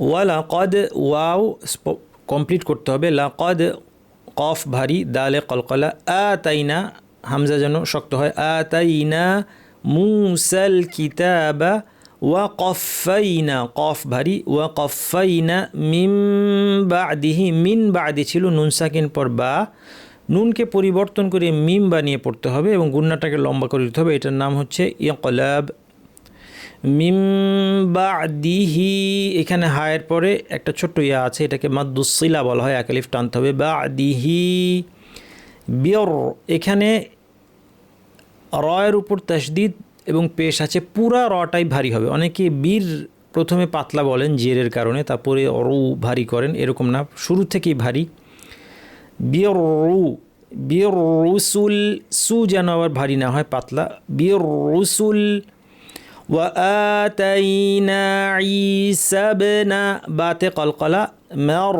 ওয়া লাকদ wow complete করতে হবে। লাকদ কফ ভারী, দালে কলকলা। আ তাইনা হামজা যেন শক্ত হয়। আ তাইনা মুসাল কিতাবা ওয়া কফাইনা কফ ভারী। ওয়া কফাইনা মিম বাদিহি, মিন বাদি ছিল নুন সাকিন পর বা। নুনকে পরিবর্তন করে মিম বানিয়ে পড়তে হবে এবং গুন্নাটাকে লম্বা করে দিতে হবে। এটার নাম হচ্ছে ইকলাব। মিম বাদিহি, এখানে হায়ের পরে একটা ছোট্ট ইয়া আছে, এটাকে মাদ্দুসিলা বলা হয় একালিফ টানতে হবে বা বাদিহি, বিয়র, এখানে রয়ের উপর তসদিদ এবং পেশ আছে, পুরা রটাই ভারী হবে, অনেকে বীর প্রথমে পাতলা বলেন জেরের কারণে, তারপরে অরু ভারী করেন, এরকম না, শুরু থেকেই ভারী। বিয়র বিয়র রুসুল, সু যেন আবার ভারী না হয়, পাতলা, বিয়র রুসুল وآتينا عيسى ابن বাতে কলকলা মর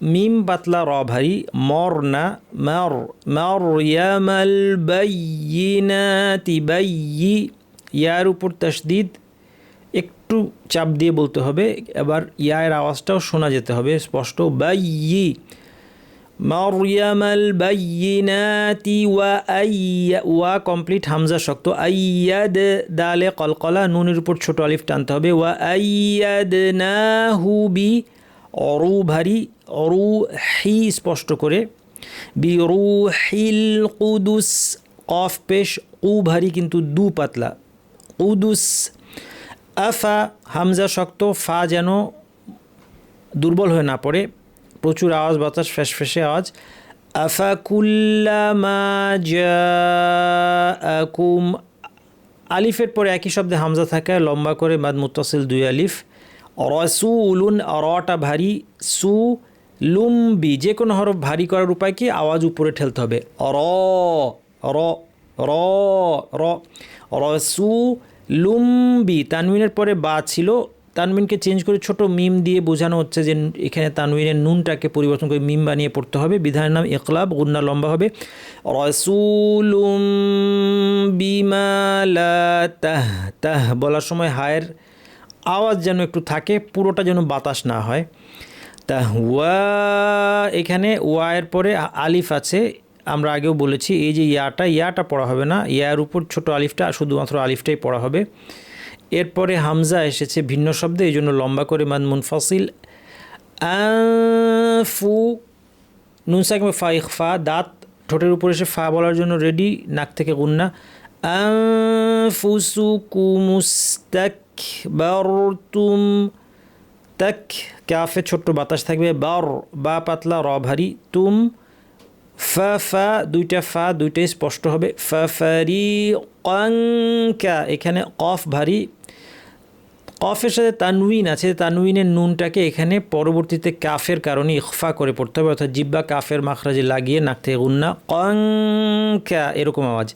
মিম পাতলা র ভারী মর না মর মর ইয়ামাল বাইয়িনাতি বাইয়ি ইয়ার উপর তসদিদ একটু চাপ দিয়ে বলতে হবে এবার ইয়ার আওয়াজটাও শোনা যেতে হবে স্পষ্ট বাইয়ি মরিয়ামাল বাইয়িনাতি ওয়া আইয়া, ওয়া কমপ্লিট হামজা শক্ত। আইয়াদ দালে কলকলা নুনের উপর ছোট আলিফ টানতে হবে। ওয়া আইয়াদ না হু বি অরু ভারী অরু হি স্পষ্ট করে। বি রু হিল কুদুস, কফ পেশ উ ভারী কিন্তু দু পাতলা। কুদুস, আফা, হামজা শক্ত, ফা যেন দুর্বল হয়ে না পড়ে। প্রচুর আওয়াজ, বাতাস ফ্যাস ফ্যাসে আওয়াজ। আফাকুল্লামা আলিফের পরে একই শব্দে হামজা থাকে, লম্বা করে মাদ মুতাসিল দুই আলিফ। রসু উলুন রটা ভারী সু লুম্বি যে কোনো হরফ ভারী করার উপায় কি? আওয়াজ উপরে ঠেলতে হবে। র র র রসু লুম্বি তানবিনের পরে বা ছিল তানবিনকে চেঞ্জ করে ছোট মিম দিয়ে বোঝানো হচ্ছে যে এখানে তানবিনের নুনটাকে পরিবর্তন করে মিম বানিয়ে পড়তে হবে। বিধানের নাম একলাব গুন্না লম্বা হবে। বিমালা তাহ তাহ বলার সময় হায়ের আওয়াজ যেন একটু থাকে, পুরোটা যেন বাতাস না হয়। তা ওয়া এখানে ওয়ায়ের পরে আলিফ আছে। আমরা আগেও বলেছি, এই যে ইয়াটা ইয়াটা পড়া হবে না। ইয়ার উপর ছোট আলিফটা, শুধুমাত্র আলিফটাই পড়া হবে। এরপরে হামজা এসেছে ভিন্ন শব্দে, এই জন্য লম্বা করে মান মুনফাসিল ফু নুনসাক ফা ইকফা দাঁত, ঠোঁটের উপরে এসে ফা বলার জন্য রেডি নাক থেকে গুন্না। ফুসুকুমুস্তাক বারতুম তাক ক্যাফে ছোট্ট বাতাস থাকবে, বার, বা পাতলা র ভারী তুম, ফা ফা, দুইটা ফা, দুইটাই স্পষ্ট হবে। ফা ফারি ক্যা এখানে কফ ভারী কফের সাথে তানউইন আছে তানউইনের নুনটাকে এখানে পরবর্তীতে কাফের কারণে ইকফা করে পড়তে হবে, অর্থাৎ জিব্বা কাফের মাখরাজে লাগিয়ে নাক থেকে গুন্না। ক্যা এরকম আওয়াজ।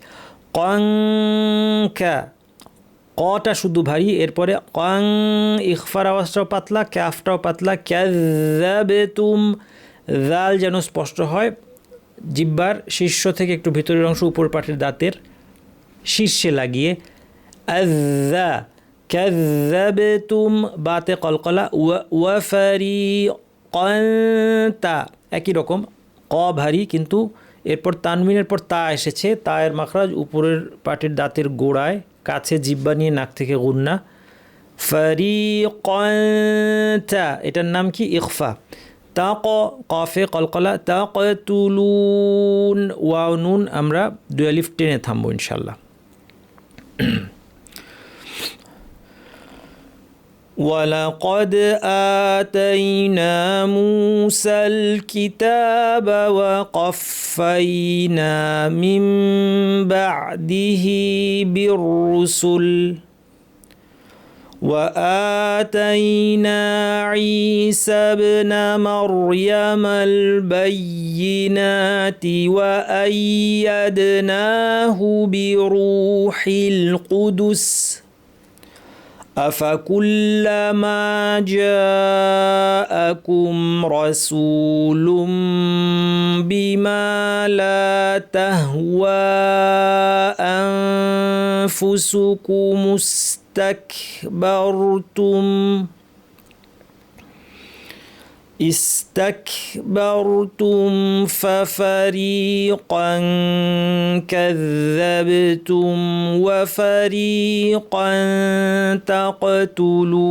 ক্যা কটা শুধু ভারী, এরপরে কং ইকফার আওয়াজটাও পাতলা ক্যাফটাও পাতলা, ক্যাবেতুম জাল যেন স্পষ্ট হয়, জিব্বার শীর্ষ থেকে একটু ভিতরের অংশ উপর পাঠের দাঁতের শীর্ষে লাগিয়ে আজা ক্যাজাবেতুম বাতে কলকলা ওয়াফারি কন্তা একই রকম। ক ভারী কিন্তু এরপর তানমিনের পর তা এসেছে। তায়ের মাখরাজ উপরের পাটির দাঁতের গোড়ায়, কাছে জিব্বা নিয়ে নাক থেকে গুন্না। ফারি কন্তা এটার নাম কি? ইকফা তা ক কফে, কলকলা তা কতুলুন ওয়াও, নুন আমরা দুয়ালিফ টেনে থামবো ইনশাল্লাহ ولقد آتينا موسى الكتاب وقفينا من بعده بالرسل وآتينا عيسى ابن مريم البينات وأيدناه بروح القدس أفكلما جاءكم رسول بما لا تهوى أنفسكم استكبرتم إستكبرتم ففريقا كذبتم وفريقا تقتلون.